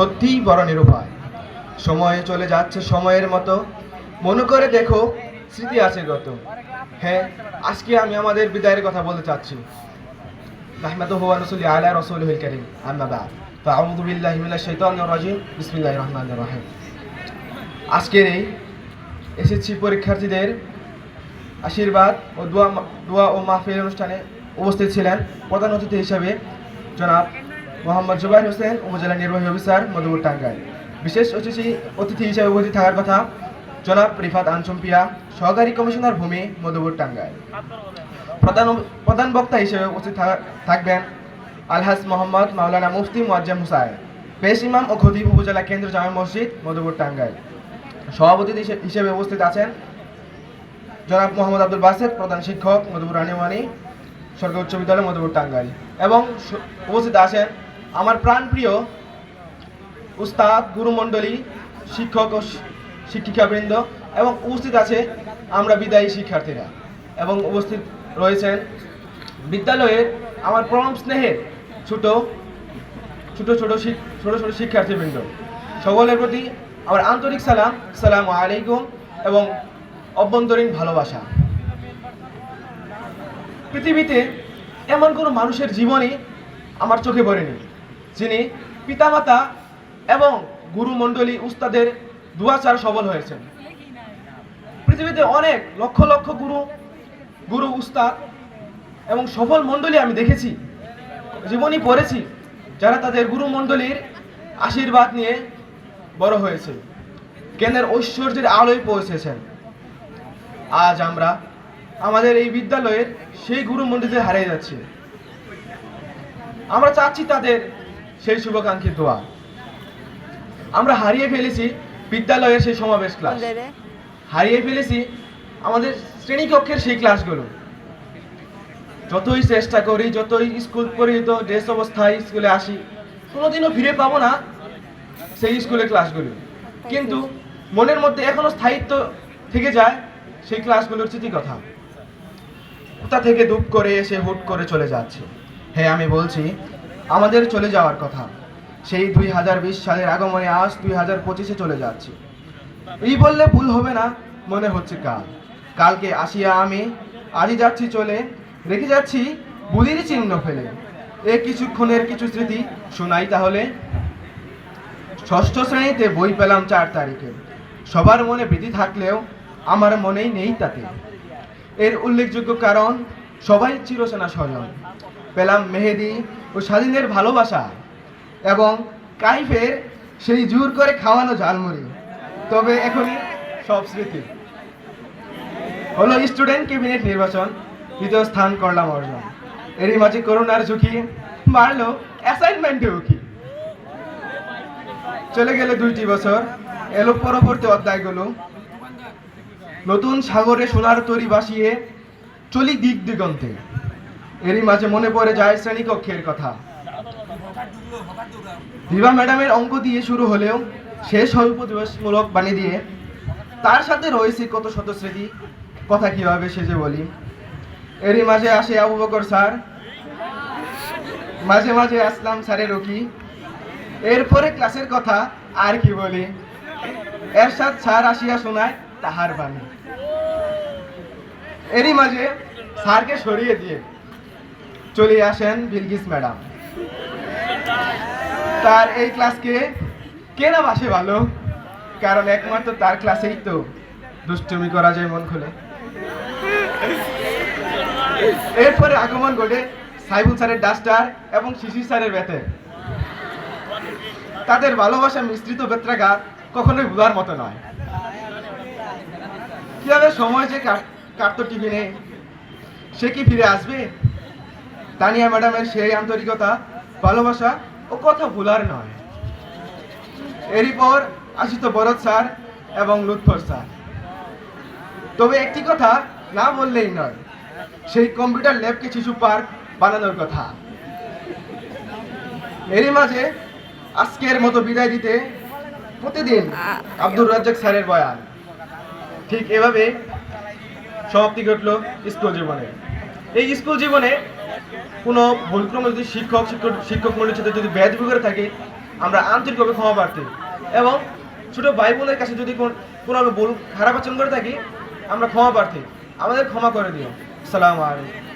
সত্যিই বড় নিরুপায়। সময়ে চলে যাচ্ছে সময়ের মতো। মনে করে দেখো, স্মৃতি আছে গত। হ্যাঁ আজকে আমি আমাদের বিদায়ের কথা বলতে চাচ্ছি। নাহমাদুহু ওয়া নুসাল্লি আলা রাসূলিহিল কারীম। আম্মা বা'দ। ফাআউযু বিল্লাহি মিনাশ শাইতানির রাজীম। বিসমিল্লাহির রহমানির রহিম। আজকের এই এসএসসি পরীক্ষার্থীদের আশীর্বাদ ও দোয়া দোয়া ও মাহফিল অনুষ্ঠানে উপস্থিত ছিলেন প্রধান অতিথি হিসেবে জনাব মোহাম্মদ জুবাইর হোসেন, উপজেলা নির্বাহী অফিসার, মধুপুর টাঙ্গাইল। বিশেষ অতিথি অতিথি হিসেবে উপস্থিত থাকার কথা, জনাব রিফাত আনচম্পিয়া, সহকারী কমিশনার ভূমি, মধুপুর টাঙ্গাইল। প্রধান প্রধান বক্তা হিসেবে উপস্থিত থাকা- থাকবেন আলহাজ মোহাম্মদ মাওলানা মুফতি মুয়াজ্জাম হুসাইন, পেশ ইমাম ও খতিব উপজেলা কেন্দ্র জামে মসজিদ, মধুপুর টাঙ্গাইল। সভাপতি হিসেবে উপস্থিত আছেন জনাব মোহাম্মদ আব্দুল বাসেদ প্রধান শিক্ষক মধুপুর রানিওয়ানি সরকার উচ্চ বিদ্যালয় মধুপুর টাঙ্গাইল। এবং উপস্থিত আছেন আমার প্রাণপ্রিয় উস্তাদ, গুরুমণ্ডলী, শিক্ষক ও শিক্ষিকাবৃন্দ এবং উপস্থিত আছে আমরা বিদায়ী শিক্ষার্থীরা এবং উপস্থিত রয়েছেন বিদ্যালয়ের আমার পরম স্নেহের ছোট ছোট ছোট ছোট ছোট শিক্ষার্থীবৃন্দ। সকলের প্রতি আমার আন্তরিক সালাম সালাম আলাইকুম এবং অভ্যন্তরীণ ভালোবাসা। পৃথিবীতে এমন কোনো মানুষের জীবনই আমার চোখে পড়েনি। যিনি পিতামাতা এবং গুরুমণ্ডলী উস্তাদের দুয়াচার সবল হয়েছেন। পৃথিবীতে অনেক লক্ষ লক্ষ গুরু গুরু উস্তাদ এবং সফল মণ্ডলী আমি দেখেছি জীবনই পড়েছি, যারা তাদের গুরুমণ্ডলীর আশীর্বাদ নিয়ে বড় হয়েছে, জ্ঞানের ঐশ্বর্যের আলোয় পৌঁছেছেন। আজ আমরা আমাদের এই বিদ্যালয়ের সেই গুরুমণ্ডলীদের হারিয়ে যাচ্ছি। আমরা চাচ্ছি তাদের সেই শুভাকাঙ্ক্ষী দোয়া। আমরা হারিয়ে ফেলেছি বিদ্যালয়ের সেই সমাবেশ ক্লাস হারিয়ে ফেলেছি আমাদের শ্রেণীকক্ষের সেই ক্লাসগুলো যতই চেষ্টা করি যতই স্কুল পরিহিত ড্রেস অবস্থায় স্কুলে আসি কোনোদিনও ফিরে পাবো না সেই স্কুলের ক্লাসগুলো কিন্তু মনের মধ্যে এখনও স্থায়িত্ব থেকে যায় সেই ক্লাসগুলোর স্মৃতিকথা। কোথা থেকে দুঃখ করে এসে হুট করে চলে যাচ্ছে? হ্যাঁ আমি বলছি আমাদের চলে যাওয়ার কথা। সেই দুই হাজার বিশ সালের আগমনে আজ দুই হাজার পঁচিশে চলে যাচ্ছে। এই বললে ভুল হবে না, মনে হচ্ছে কাল। কালকে আসিয়া আমি আজই যাচ্ছি চলে, রেখে যাচ্ছি বুলির চিহ্ন ফেলে। এ কিছুক্ষণের কিছু স্মৃতি শোনাই তাহলে। ষষ্ঠ শ্রেণীতে বই পেলাম চার তারিখে। সবার মনে ভীতি থাকলেও আমার মনেই নেই তাতে। এর উল্লেখযোগ্য কারণ, সবাই চিরসেনা স্বজন। পেলাম মেহেদি ও স্বাধীনের ভালোবাসা এবং কাইফের সেই জোর করে খাওয়ানো ঝালমুড়ি। তবে এখনই সব স্মৃতি। হলো স্টুডেন্ট ক্যাবিনেট নির্বাচন, দ্বিতীয় স্থান করলাম অর্জন। এরই মাঝে করোনার ঝুঁকি বাড়লো অ্যাসাইনমেন্টে কি চলে গেলে দুইটি বছর, এলো পরবর্তী অধ্যায়গুলো। নতুন সাগরে সোনার তরি বাসিয়ে চলি দিক দিগন্তে। এরই মাঝে মনে পড়ে যায় শ্রেণীকক্ষের কথা। দিবা ম্যাডামের অঙ্ক দিয়ে শুরু হলেও শেষ হয় উপদিবসমূলক বানিয়ে দিয়ে তার সাথে রয়েছে কত শত স্মৃতি, কথা কীভাবে সেজে বলি। এরই মাঝে আসে আবু বকর স্যার। মাঝে মাঝে আসলাম স্যারের রকি এরপরে ক্লাসের কথা আর কি বলি। এরশাদ স্যার আসিয়া শোনায় তাহার বাণী। এরই মাঝে স্যারকে সরিয়ে দিয়ে চলে আসেন বিলকিস ম্যাডাম। তার এই ক্লাসকে কে না বাসে ভালো? কারণ একমাত্র তার ক্লাসেই তো দুষ্টুমি করা যায় মন খুলে। এরপরে আগমন ঘটে সাইবুল স্যারের ডাস্টার এবং শিশির স্যারের বেতে। তাদের ভালোবাসা মিশ্রিত বেত্রাঘাত কখনোই বোঝার মতো নয়। কীভাবে সময় যে কাট- কাটতো টিফিনে, সে কি ফিরে আসবে? তানিয়া ম্যাডামের সেই আন্তরিকতা ভালোবাসা ও কথা ভুলার নয়। এরই পর আসিত বরদ স্যার এবং লুৎফর স্যার। তবে একটি কথা না বললেই নয় সেই কম্পিউটার ল্যাবকে শিশু পার্ক বানানোর কথা। এরই মাঝে আজকের মতো বিদায় দিতে প্রতিদিন আব্দুর রাজ্জাক স্যারের বয়ান। ঠিক এভাবে সমাপ্তি ঘটলো স্কুল জীবনে। এই স্কুল জীবনে কোনো ভুলক্রমে যদি শিক্ষক শিক্ষক শিক্ষক মন্ডলীর সাথে যদি ব্যাধ করে থাকে, আমরা আন্তরিকভাবে ক্ষমা প্রার্থী। এবং ছোটো ভাই বোনের কাছে যদি কোন ভুল, খারাপ আচরণ করে থাকি, আমরা ক্ষমা প্রার্থী। আমাদের ক্ষমা করে দিও। সালাম আলাইকুম।